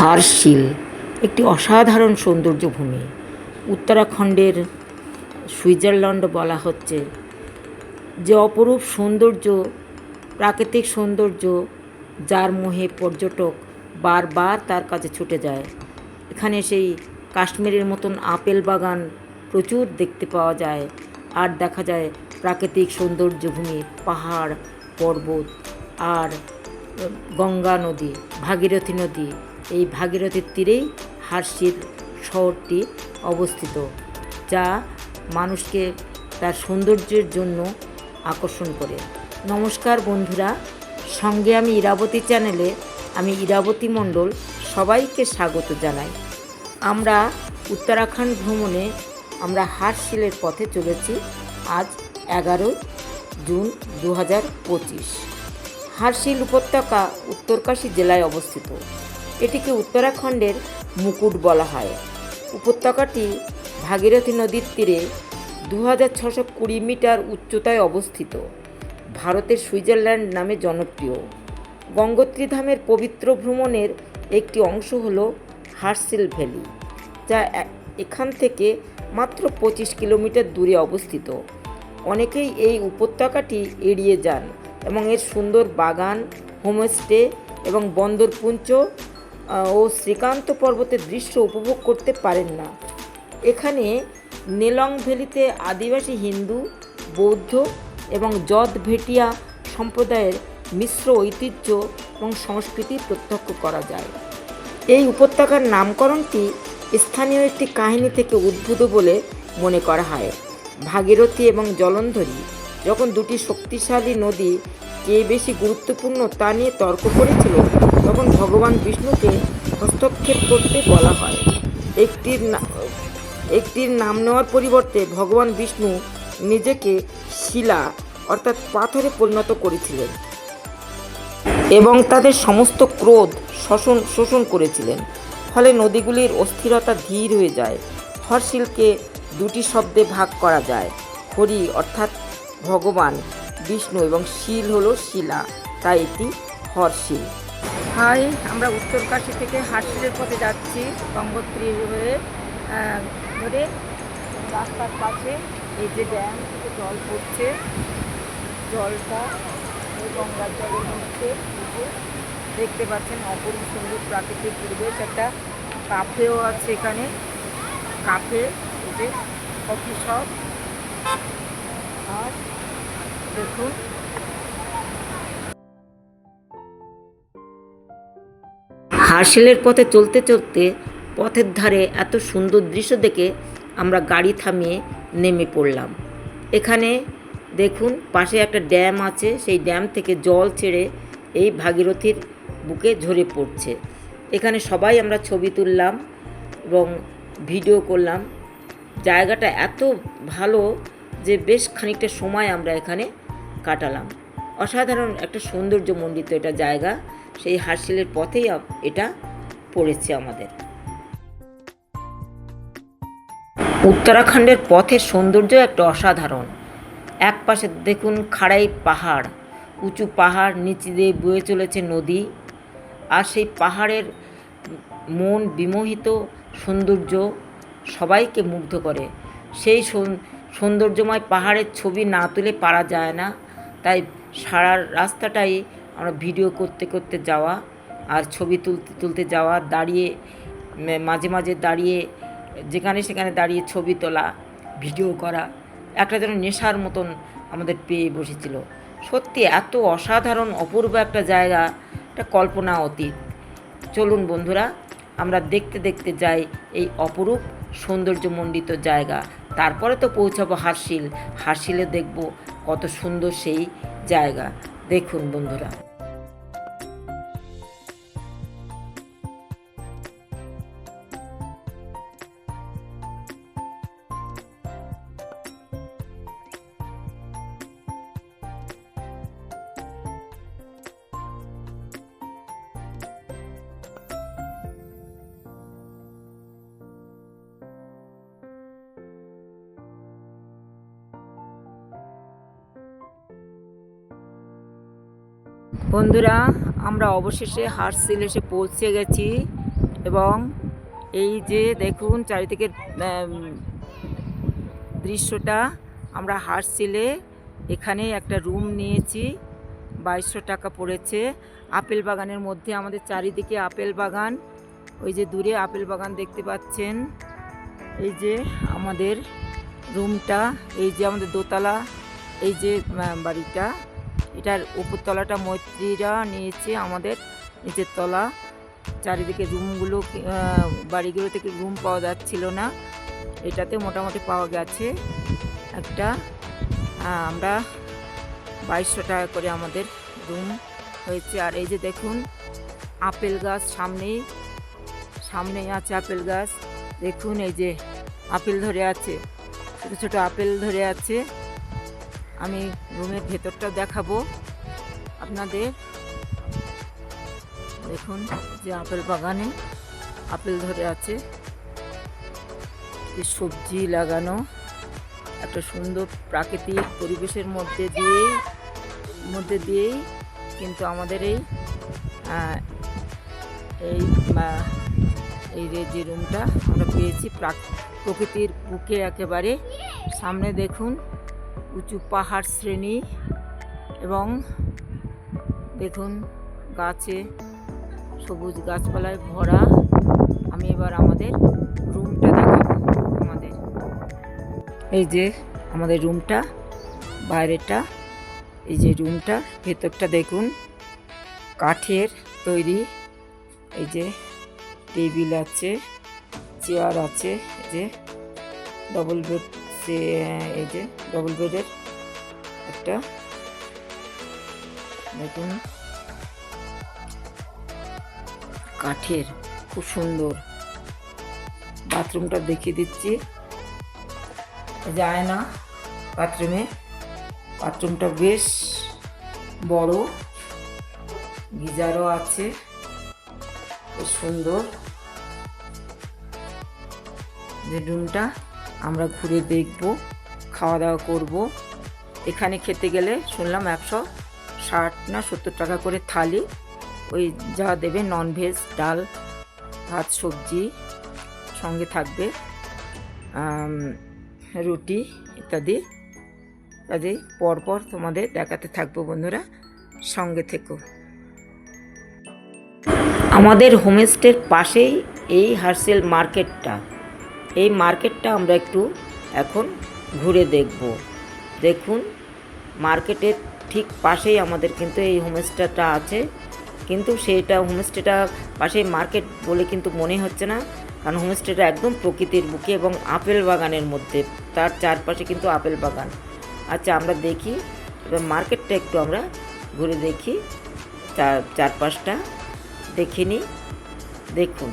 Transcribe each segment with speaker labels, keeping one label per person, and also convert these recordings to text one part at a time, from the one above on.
Speaker 1: হারশিল একটি অসাধারণ সৌন্দর্য ভূমি উত্তরাখণ্ডের সুইজারল্যান্ড বলা হচ্ছে, যে অপরূপ সৌন্দর্য, প্রাকৃতিক সৌন্দর্য, যার মোহে পর্যটক বারবার তার কাছে ছুটে যায়। এখানে সেই কাশ্মীরের মতন আপেল বাগান প্রচুর দেখতে পাওয়া যায়, আর দেখা যায় প্রাকৃতিক সৌন্দর্য ভূমি পাহাড়, পর্বত, আর গঙ্গা নদী, ভাগীরথী নদী এই ভাগীরথীর তীরেই হারশিল শহরটি অবস্থিত, যা মানুষকে তার সৌন্দর্যের জন্য আকর্ষণ করে। নমস্কার বন্ধুরা, সঙ্গে আমি ইরাবতী চ্যানেলে আমি ইরাবতী মণ্ডল সবাইকে স্বাগত জানাই। আমরা উত্তরাখণ্ড ভ্রমণে আমরা হারশিলের পথে চলেছি আজ এগারো জুন দু হাজার পঁচিশ। হারশিল উপত্যকা উত্তরকাশী জেলায় অবস্থিত। এটিকে উত্তরাখণ্ডের মুকুট বলা হয়। উপত্যকাটি ভাগীরথী নদীর তীরে দু হাজার ছশো কুড়ি মিটার উচ্চতায় অবস্থিত। ভারতের সুইজারল্যান্ড নামে জনপ্রিয়। গঙ্গোত্রী ধামের পবিত্র ভ্রমণের একটি অংশ হল হার্সিল ভ্যালি যা এখান থেকে মাত্র পঁচিশ কিলোমিটার দূরে অবস্থিত। অনেকেই এই উপত্যকাটি এড়িয়ে যান এবং এর সুন্দর বাগান হোমস্টে এবং বন্দরপুঞ্জ আহ, ও শ্রীকান্ত পর্বতের দৃশ্য উপভোগ করতে পারেন না। এখানে নেলং ভ্যালিতে আদিবাসী হিন্দু, বৌদ্ধ এবং যদ ভেটিয়া সম্প্রদায়ের মিশ্র ঐতিহ্য এবং সংস্কৃতি প্রত্যক্ষ করা যায়। এই উপত্যকার নামকরণটি স্থানীয় একটি কাহিনী থেকে উদ্ভূত বলে মনে করা হয়। ভাগীরথী এবং জলন্ধরী যখন দুটি শক্তিশালী নদী কে বেশি গুরুত্বপূর্ণ তা নিয়ে তর্ক করেছিল, তখন ভগবান বিষ্ণুকে হস্তক্ষেপ করতে বলা হয়। একটির একটির নাম নেওয়ার পরিবর্তে ভগবান বিষ্ণু নিজেকে শিলা, অর্থাৎ পাথরে পরিণত করেছিলেন এবং তাদের সমস্ত ক্রোধ শোষণ শোষণ করেছিলেন। ফলে নদীগুলির অস্থিরতা ধীর হয়ে যায়। হরশিলকে দুটি শব্দে ভাগ করা যায়, হরি অর্থাৎ ভগবান। বিষ্ণু এবং শিল হলো শিলা, তাই এটি হরশিল। হাই আমরা উত্তরকাশী থেকে হারশিলের পথে যাচ্ছি, গঙ্গোত্রী হয়ে ধরে রাস্তার পাশে এই যে ড্যাম থেকে জল পড়ছে, জলটা গঙ্গার জলের মধ্যে দেখতে পাচ্ছেন অপরূপ সুন্দর প্রাকৃতিক পরিবেশ, একটা কাফেও আছে এখানে, কাফে, এই যে কফি শপ, আর দেখুন। হার্শেলের পথে চলতে চলতে পথের ধারে এত সুন্দর দৃশ্য দেখে আমরা গাড়ি থামিয়ে নেমে পড়লাম। এখানে দেখুন, পাশে একটা ড্যাম আছে, সেই ড্যাম থেকে জল ছেড়ে এই ভাগীরথীর বুকে ঝরে পড়ছে। এখানে সবাই আমরা ছবি তুললাম এবং ভিডিও করলাম। জায়গাটা এত ভালো যে বেশ খানিকটা সময় আমরা এখানে কাটালাম। অসাধারণ একটা সৌন্দর্যমণ্ডিত এটা জায়গা। সেই হার্সিলের পথেই এটা পড়েছে আমাদের। উত্তরাখণ্ডের পথের সৌন্দর্য একটা অসাধারণ। এক পাশে দেখুন খাড়াই পাহাড়, উঁচু পাহাড়, নিচে দিয়ে বয়ে চলেছে নদী। আর সেই পাহাড়ের মন বিমোহিত সৌন্দর্য সবাইকে মুগ্ধ করে। সেই সৌন- সৌন্দর্যময় পাহাড়ের ছবি না তুলে পারা যায় না। তাই সারা রাস্তাটাই আমরা ভিডিও করতে করতে যাওয়া আর ছবি তুলতে তুলতে যাওয়া, দাঁড়িয়ে মাঝে মাঝে দাঁড়িয়ে, যেখানে সেখানে দাঁড়িয়ে ছবি তোলা, ভিডিও করা, একটা যেন নেশার মতন আমাদের পেয়ে বসেছিল। সত্যি এত অসাধারণ, অপূর্ব একটা জায়গা, একটা কল্পনা অতীত। চলুন বন্ধুরা, আমরা দেখতে দেখতে যাই এই অপরূপ সৌন্দর্যমণ্ডিত জায়গা। তারপরে তো পৌঁছাবো হারশিল। হাসিলে দেখব কত সুন্দর সেই জায়গা। দেখুন বন্ধুরা। বন্ধুরা আমরা অবশেষে হারসিল এসে পৌঁছে গেছি এবং এই যে দেখুন চারিদিকের আম, দৃশ্যটা আমরা হারসিলে এখানে একটা রুম নিয়েছি বাইশশো টাকা পড়েছে। আপেল বাগানের মধ্যে আমাদের চারিদিকে আপেল বাগান ওই যে দূরে আপেল বাগান দেখতে পাচ্ছেন। এই যে আমাদের রুমটা এই যে আমাদের দোতলা এই যে বাড়িটা। এটার উপরতলাটা মৈত্রীরা নিয়েছে আমাদের, নিচের তলা। চারিদিকে রুমগুলো বাড়িগুলো থেকে রুম পাওয়া যাচ্ছিল না। এটাতে মোটামুটি পাওয়া গেছে একটা। আমরা বাইশশো টাকা করে আমাদের রুম হয়েছে। আর এই যে দেখুন, আপেল গাছ সামনেই সামনেই আছে আপেল গাছ। দেখুন এই যে আপেল ধরে আছে, ছোটো ছোটো আপেল ধরে আছে। আমি রুমের ভেতরটা দেখাবো। আপনাদের দেখুন যে আপেল বাগানে আপেল ধরে আছে। সবজি লাগানো। একটা সুন্দর প্রাকৃতিক পরিবেশের মধ্যে দিয়েই মধ্যে দিয়েই কিন্তু আমাদের এই এই এই যে রুমটা আমরা পেয়েছি প্রাক- প্রকৃতির বুকে একেবারে। সামনে দেখুন উঁচু পাহাড় শ্রেণি এবং দেখুন গাছে সবুজ গাছপালায় ভরা। আমি এবার আমাদের রুমটা দেখাবো আমাদের এই যে আমাদের রুমটা বাইরেটা এই যে রুমটা, ভেতরটা দেখুন, কাঠের তৈরি। এই যে টেবিল আছে, চেয়ার আছে যে ডবল বেড সে এই যে ডবল বেডের একটা দেখুন কাঠের খুব সুন্দর বাথরুমটা দেখিয়ে দিচ্ছি। যায় না বাথরুমে। বাথরুমটা বেশ বড়, গিজারও আছে বেশ সুন্দর। যে রুমটা আমরা ঘুরে দেখব খাওয়া দাওয়া করব। এখানে খেতে গেলে শুনলাম একশো ষাট না সত্তর টাকা করে থালি। ওই যা দেবে ননভেজ ডাল, ভাত, সবজি সঙ্গে থাকবে রুটি ইত্যাদি। কাজেই পরপর তোমাদের দেখাতে থাকব বন্ধুরা, সঙ্গে থেকো। আমাদের হোমস্টের পাশেই এই হার্সেল মার্কেটটা এই মার্কেটটা আমরা একটু এখন ঘুরে দেখব। দেখুন, মার্কেটের ঠিক পাশেই আমাদের কিন্তু এই হোমস্টেটা আছে। কিন্তু সেটা হোমস্টেটা পাশেই মার্কেট বলে কিন্তু মনে হচ্ছে না। কারণ হোমস্টেটা একদম প্রকৃতির বুকে এবং আপেল বাগানের মধ্যে। তার চারপাশে কিন্তু আপেল বাগান। আচ্ছা আমরা দেখি। এবার মার্কেটটা একটু আমরা ঘুরে দেখি। চার, চারপাশটা দেখে নিই। দেখুন।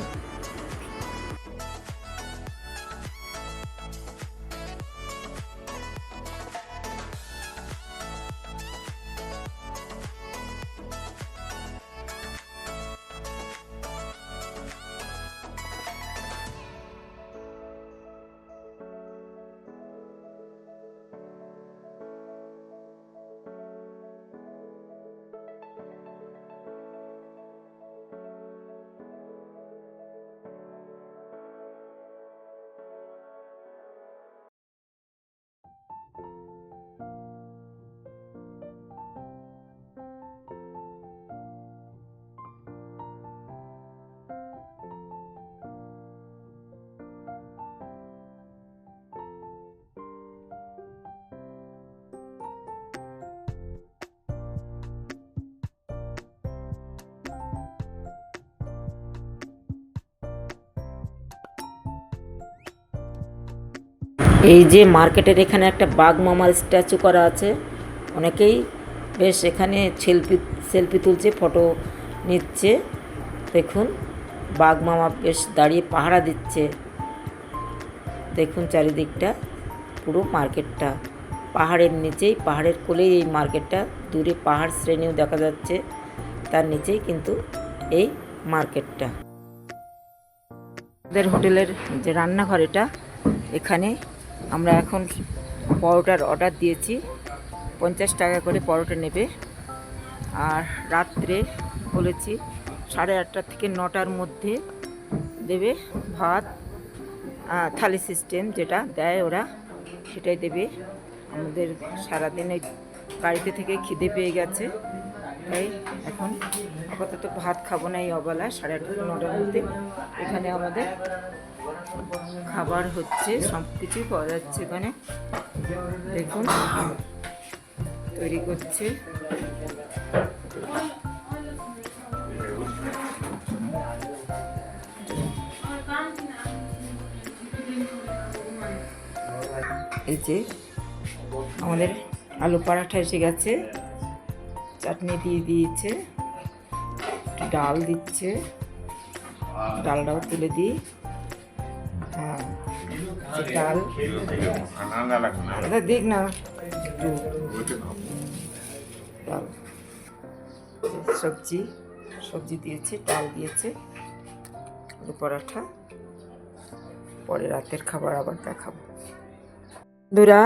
Speaker 1: এই যে মার্কেটের এখানে একটা বাঘ মামার স্ট্যাচু করা আছে, অনেকেই বেশ এখানে সেলফি সেলফি তুলছে, ফটো নিচ্ছে। দেখুন, বাঘ মামা বেশ দাঁড়িয়ে পাহারা দিচ্ছে। দেখুন চারিদিকটা, পুরো মার্কেটটা। পাহাড়ের নিচেই, পাহাড়ের কোলেই এই মার্কেটটা। দূরে পাহাড় শ্রেণীও দেখা যাচ্ছে, তার নিচেই কিন্তু এই মার্কেটটা। আমাদের হোটেলের যে রান্নাঘর, এটা এখানে আমরা এখন পরোটার অর্ডার দিয়েছি। পঞ্চাশ টাকা করে পরোটা নেবে। আর রাত্রে বলেছি সাড়ে আটটা থেকে নটার মধ্যে দেবে ভাত থালি সিস্টেম যেটা দেয় ওরা, সেটাই দেবে। আমাদের সারাদিন বাড়িতে থেকে খিদে পেয়ে গেছে। তাই এখন আপাতত ভাত খাব না এই অবেলা, সাড়ে আটটা নটার মধ্যে। এখানে আমাদের খাবার হচ্ছে সব কিছুই পাওয়া যাচ্ছে এখানে। দেখুন, তৈরি করছে। এই যে আমাদের আলু পরাঠা এসে গেছে। চাটনি দিয়ে দিয়েছে ডাল দিচ্ছে। ডালটাও তুলে দিই। ডাল এটা দেখ না ডাল সবজি সবজি দিয়েছে ডাল দিয়েছে পরাঠা পরে রাতের খাবার আবার দেখাবো। বন্ধুরা,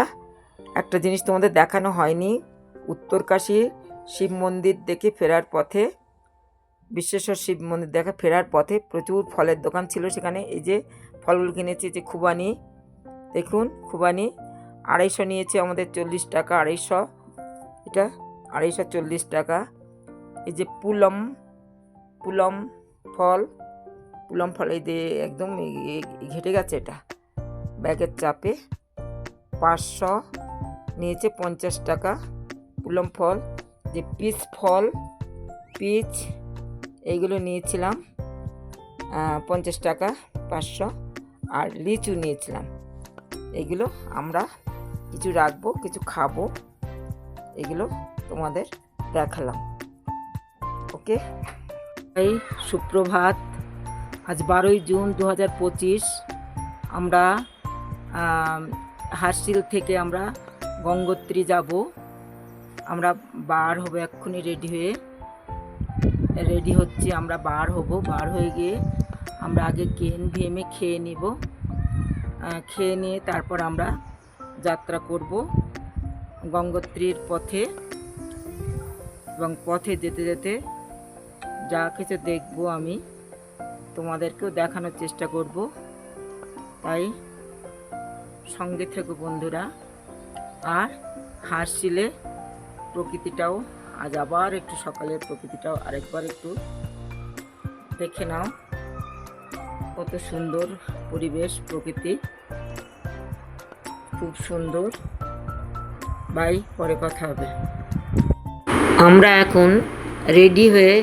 Speaker 1: একটা জিনিস তোমাদের দেখানো হয়নি। উত্তরকাশী শিব মন্দির দেখে ফেরার পথে, বিশ্বেশ্বর শিব মন্দির দেখা ফেরার পথে প্রচুর ফলের দোকান ছিল সেখানে। এই যে ফলগুলো কিনেছি যে খুবানি। দেখুন, খুবানি আড়াইশো নিয়েছে আমাদের চল্লিশ টাকা, আড়াইশো। এটা আড়াইশো চল্লিশ টাকা। এই যে পুলম পুলম ফল পুলম ফল এই যে একদম ঘেটে গেছে এটা। ব্যাগের চাপে পাঁচশো নিয়েছে পঞ্চাশ টাকা পুলম ফল। যে পিচ ফল, পিচ, এইগুলো নিয়েছিলাম পঞ্চাশ টাকা, পাঁচশো। আর লিচু নিয়েছিলাম। এগুলো আমরা কিছু রাখব, কিছু খাব। এগুলো তোমাদের দেখালাম। ওকে? এই সুপ্রভাত, আজ বারোই জুন দু হাজার পঁচিশ। আমরা হাসিল থেকে আমরা গঙ্গোত্রী যাব। আমরা বার হব এক্ষুনি রেডি হয়ে। রেডি হচ্ছি, আমরা বার হব। বার হয়ে গিয়ে আমরা আগে কেন ভিএমে খেয়ে নিব। খেয়ে নিয়ে তারপর আমরা যাত্রা করব গঙ্গোত্রীর পথে এবং পথে যেতে যেতে যা কিছু দেখব আমি তোমাদেরকেও দেখানোর চেষ্টা করব। তাই সঙ্গে থেকো বন্ধুরা। আর হাসছিলে প্রকৃতিটাও আজ আবার একটু সকালের প্রকৃতিটাও আরেকবার একটু দেখে নাও। কত সুন্দর পরিবেশ, প্রকৃতি। খুব সুন্দর। বাই, পরে কথা হবে। আমরা এখন রেডি হয়ে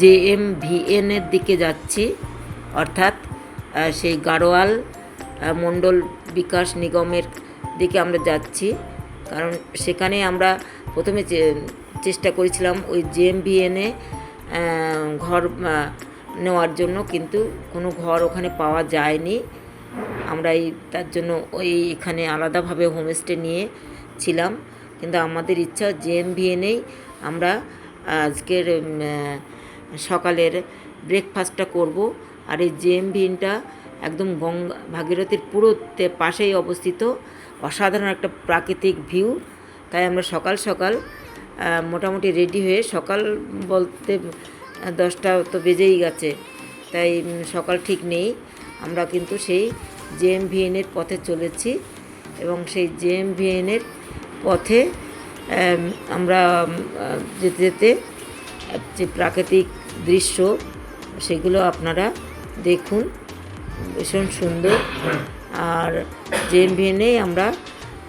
Speaker 1: জে এম ভিএনের দিকে যাচ্ছি। অর্থাৎ সেই গাড়োয়াল মণ্ডল বিকাশ নিগমের দিকে আমরা যাচ্ছি। কারণ সেখানে আমরা প্রথমে চেষ্টা করেছিলাম ওই জে এম ভিএনে ঘর নেওয়ার জন্য কিন্তু কোনো ঘর ওখানে পাওয়া যায়নি। আমরা এই, তার জন্য ওই এখানে আলাদাভাবে হোমস্টে নিয়ে ছিলাম। কিন্তু আমাদের ইচ্ছা জেএমভিএনেই আমরা আজকের সকালের ব্রেকফাস্টটা করব। আর এই জেএমভিএনটা একদম গঙ্গা, ভাগীরথীর পুরোতে পাশেই অবস্থিত। অসাধারণ একটা প্রাকৃতিক ভিউ তাই আমরা সকাল সকাল মোটামুটি রেডি হয়ে সকাল বলতে দশটা তো বেজেই গেছে, তাই সকাল ঠিক নেই। আমরা কিন্তু সেই জেএমভিএনের পথে চলেছি এবং সেই জেএমভিএনের পথে আমরা যেতে যেতে যে প্রাকৃতিক দৃশ্য, সেগুলো আপনারা দেখুন। ভীষণ সুন্দর। আর জেএমভিএনেই আমরা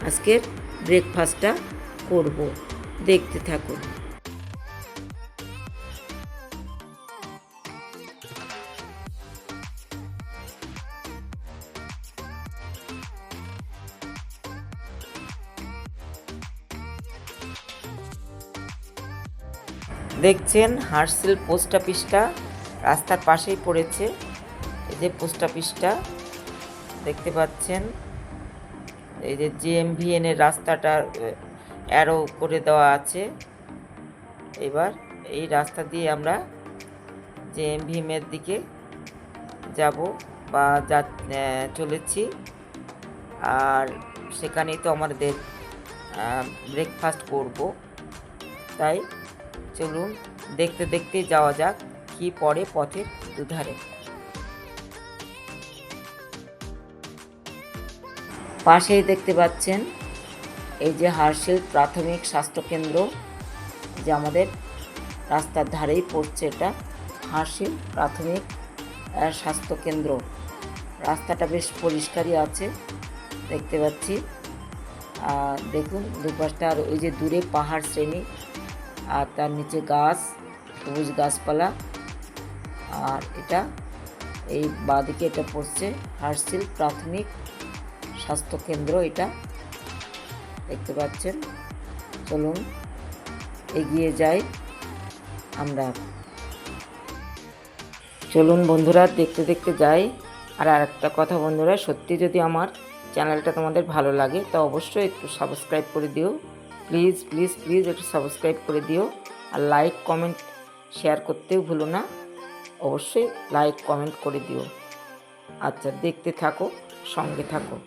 Speaker 1: আজকের ব্রেকফাস্টটা করব। দেখতে থাকুন। দেখছেন, হার্সেল পোস্ট অফিসটা রাস্তার পাশেই পড়েছে। এই যে পোস্ট অফিসটা, দেখতে পাচ্ছেন। এই যে জিএমভিএন এর রাস্তাটা অ্যারো করে দেওয়া আছে। এবার এই রাস্তা দিয়ে আমরা জেএমভিএম এর দিকে যাব বা যা চলেছি। আর সেখানেই তো আমাদের ব্রেকফাস্ট করব। তাই চলুন দেখতে দেখতে যাওয়া যাক কি পরে পথের দুধারে। পাশেই দেখতে পাচ্ছেন এই যে হার্সেল প্রাথমিক স্বাস্থ্যকেন্দ্র যে আমাদের রাস্তার ধারেই পড়ছে এটা, হার্সেল প্রাথমিক স্বাস্থ্যকেন্দ্র রাস্তাটা বেশ পরিষ্কারই আছে, দেখতে পাচ্ছি। দেখুন দুপাশটা আর ওই যে দূরে পাহাড় শ্রেণি আর তার নিচে গাছ, সবুজ গাছপালা। আর এটা এই বাঁদিকে এটা পড়ছে, হার্সিল প্রাথমিক স্বাস্থ্যকেন্দ্র এটা। দেখতে পাচ্ছেন? চলুন, এগিয়ে যাই আমরা। চলুন বন্ধুরা, দেখতে দেখতে যাই। আর আরেকটা কথা বন্ধুরা, সত্যি যদি আমার চ্যানেলটা তোমাদের ভালো লাগে, তো অবশ্যই একটু সাবস্ক্রাইব করে দিও। প্লিজ প্লিজ প্লিজ একটু সাবস্ক্রাইব করে দিও। আর লাইক কমেন্ট শেয়ার করতেও ভুলো না। অবশ্যই লাইক কমেন্ট করে দিও। আচ্ছা দেখতে থাকো, সঙ্গে থাকো।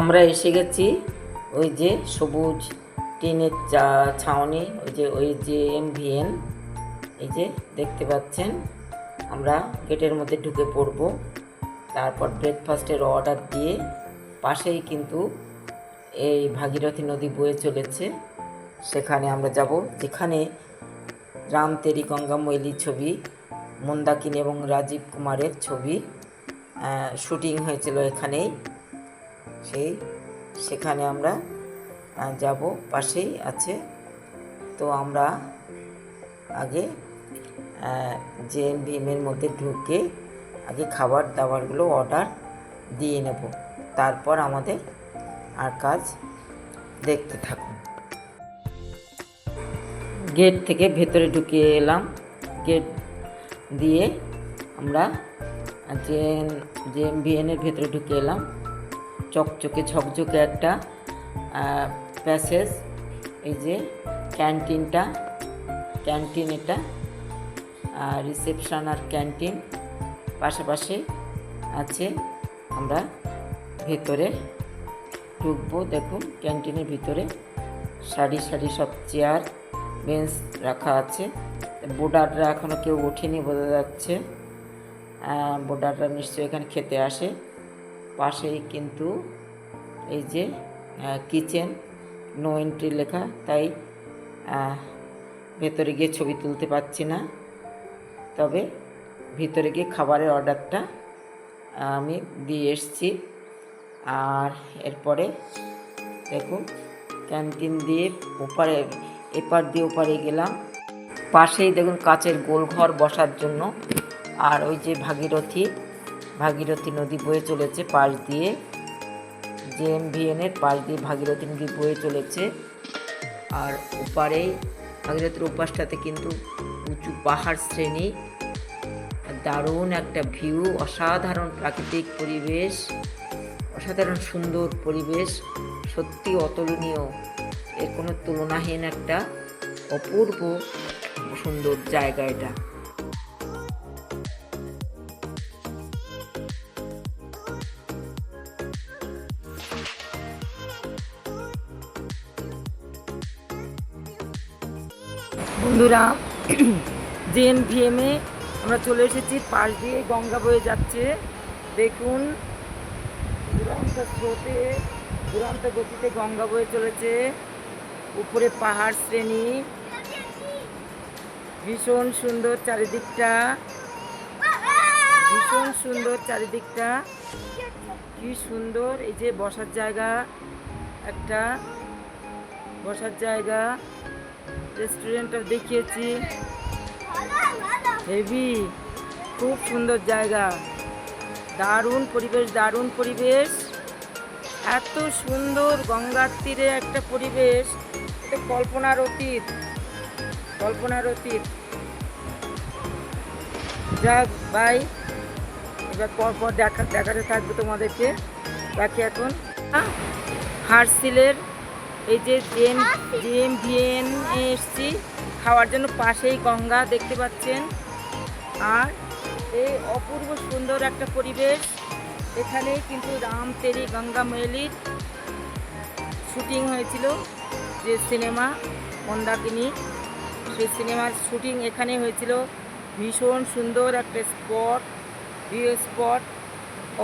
Speaker 1: আমরা এসে গেছি, ওই যে সবুজ টিনের চা, ছাউনি, ওই যে ওই যে এম ভিএন এই যে দেখতে পাচ্ছেন, আমরা গেটের মধ্যে ঢুকে পড়ব। তারপর ব্রেকফাস্টের অর্ডার দিয়ে পাশেই কিন্তু এই ভাগীরথী নদী বয়ে চলেছে। সেখানে আমরা যাব, যেখানে রাম তেরি গঙ্গা মৈলি ছবি, মন্দাকিনী এবং রাজীব কুমারের ছবি শুটিং হয়েছিল এখানেই। সেই, সেখানে আমরা যাব, পাশেই আছে। তো আমরা আগে এম ভীমের মধ্যে ঢুকে আগে খাবার দাবারগুলো অর্ডার দিয়ে নেব। তারপর আমাদের আর কাজ দেখতে থাকুন। গেট থেকে ভেতরে ঢুকে এলাম। গেট দিয়ে আমরা যে যে বিএনের ভেতরে ঢুকে এলাম। চকচকে, ঝকঝকে একটা প্যাসেজ। এই যে ক্যান্টিনটা, ক্যান্টিন এটা রিসেপশন আর ক্যান্টিন পাশাপাশি আছে। আমরা ভেতরে ঢুকবো, দেখুন, ক্যান্টিনের ভিতরে সারি সারি সব চেয়ার, বেঞ্চ রাখা আছে। বোর্ডাররা এখনও কেউ ওঠেনি বোঝা যাচ্ছে। বোর্ডাররা নিশ্চয়ই এখানে খেতে আসে। পাশেই কিন্তু এই যে কিচেন নো এন্ট্রি লেখা, তাই ভেতরে গিয়ে ছবি তুলতে পারছি না। তবে ভিতরে গিয়ে খাবারের অর্ডারটা আমি দিয়ে এসছি। আর এরপরে দেখুন ক্যান্টিন দিয়ে ওপারে, এপার দিয়ে ওপারে গেলাম। পাশেই দেখুন, কাচের গোল ঘর বসার জন্য। আর ওই যে ভাগীরথী ভাগীরথী নদী বয়ে চলেছে, পাশ দিয়ে জেএমভিএনের পাশ দিয়ে ভাগীরথী নদী বয়ে চলেছে। আর ওপারেই ভাগীরথীর ওপাশটাতে কিন্তু উঁচু পাহাড় শ্রেণি, দারুণ একটা ভিউ অসাধারণ প্রাকৃতিক পরিবেশ, অসাধারণ সুন্দর পরিবেশ, সত্যি অতুলনীয়, এর কোনো তুলনাহীন একটা অপূর্ব সুন্দর জায়গা এটা। বন্ধুরা জেএম ভিএমে আমরা চলে এসেছি, পাশ দিয়ে গঙ্গা বয়ে যাচ্ছে। দেখুন, দুরন্ত স্রোতে, দুরন্ত গতিতে গঙ্গা বয়ে চলেছে। উপরে পাহাড় শ্রেণি, ভীষণ সুন্দর চারিদিকটা। ভীষণ সুন্দর চারিদিকটা। কি সুন্দর, এই যে বসার জায়গা, একটা বসার জায়গা। রেস্টুরেন্টটা দেখিয়েছি। হেভি খুব সুন্দর জায়গা। দারুণ পরিবেশ দারুণ পরিবেশ। এত সুন্দর গঙ্গার তীরে একটা পরিবেশ। এটা কল্পনার অতীত কল্পনার অতীত। যাক ভাই, এবার পরপর দেখা, দেখাতে থাকবে তোমাদেরকে। রাখি এখন। হার্সিলের এই যে জেম জেম ভিএন এসছি। খাওয়ার জন্য পাশেই গঙ্গা দেখতে পাচ্ছেন। আর এই অপূর্ব সুন্দর একটা পরিবেশ। এখানে কিন্তু রাম তেরি গঙ্গা মেলির শুটিং হয়েছিল। যে সিনেমা, মন্দাকিনী, সেই সিনেমার শুটিং এখানে হয়েছিল। ভীষণ সুন্দর একটা স্পট ভিউ স্পট।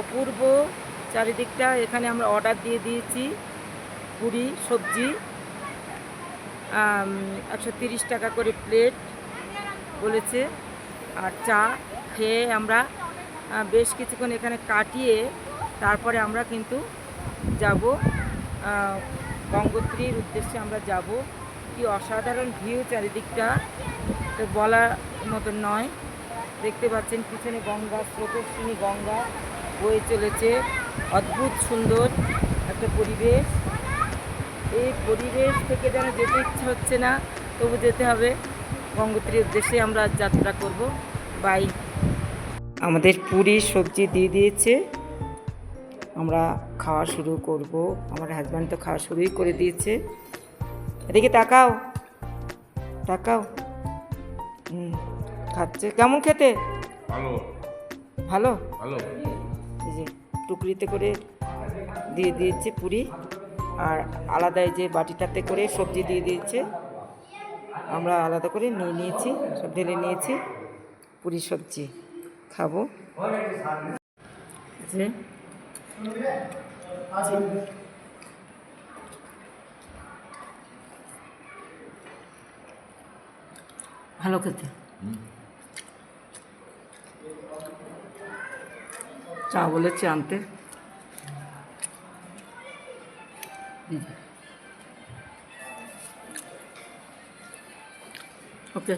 Speaker 1: অপূর্ব চারিদিকটা এখানে আমরা অর্ডার দিয়ে দিয়েছি। পুরি, সবজি একশো তিরিশ টাকা করে প্লেট বলেছে। আর চা খেয়ে আমরা বেশ কিছুক্ষণ এখানে কাটিয়ে তারপরে আমরা কিন্তু যাব গঙ্গোত্রীর উদ্দেশ্যে আমরা যাব। কি অসাধারণ ভিউ চারিদিকটা, তো বলার মতো নয়। দেখতে পাচ্ছেন পিছনে গঙ্গা, স্রোতস্বিনী গঙ্গা বয়ে চলেছে। অদ্ভুত সুন্দর একটা পরিবেশ। এই পরিবেশ থেকে যেন যেতে ইচ্ছে হচ্ছে না তবু যেতে হবে। গঙ্গোত্রীর উদ্দেশ্যে আমরা যাত্রা করব। বাই আমাদের পুরি সবজি দিয়ে দিয়েছে। আমরা খাওয়া শুরু করব। আমার হাজব্যান্ড তো খাওয়া শুরুই করে দিয়েছে। এদিকে তাকাও। তাকাও। হুম খাচ্ছে। কেমন খেতে?
Speaker 2: ভালো।
Speaker 1: ভালো?
Speaker 2: ভালো।
Speaker 1: এই যে টুকরিতে করে দিয়ে দিয়েছে পুরি। আর আলাদা এই যে বাটিটাতে করে সবজি দিয়ে দিয়েছে আমরা আলাদা করে নিয়ে নিয়েছি সব ঢেলে নিয়েছি পুরি সবজি খাব। যে ভালো খেতে। চা বলেছে আনতে। ওকে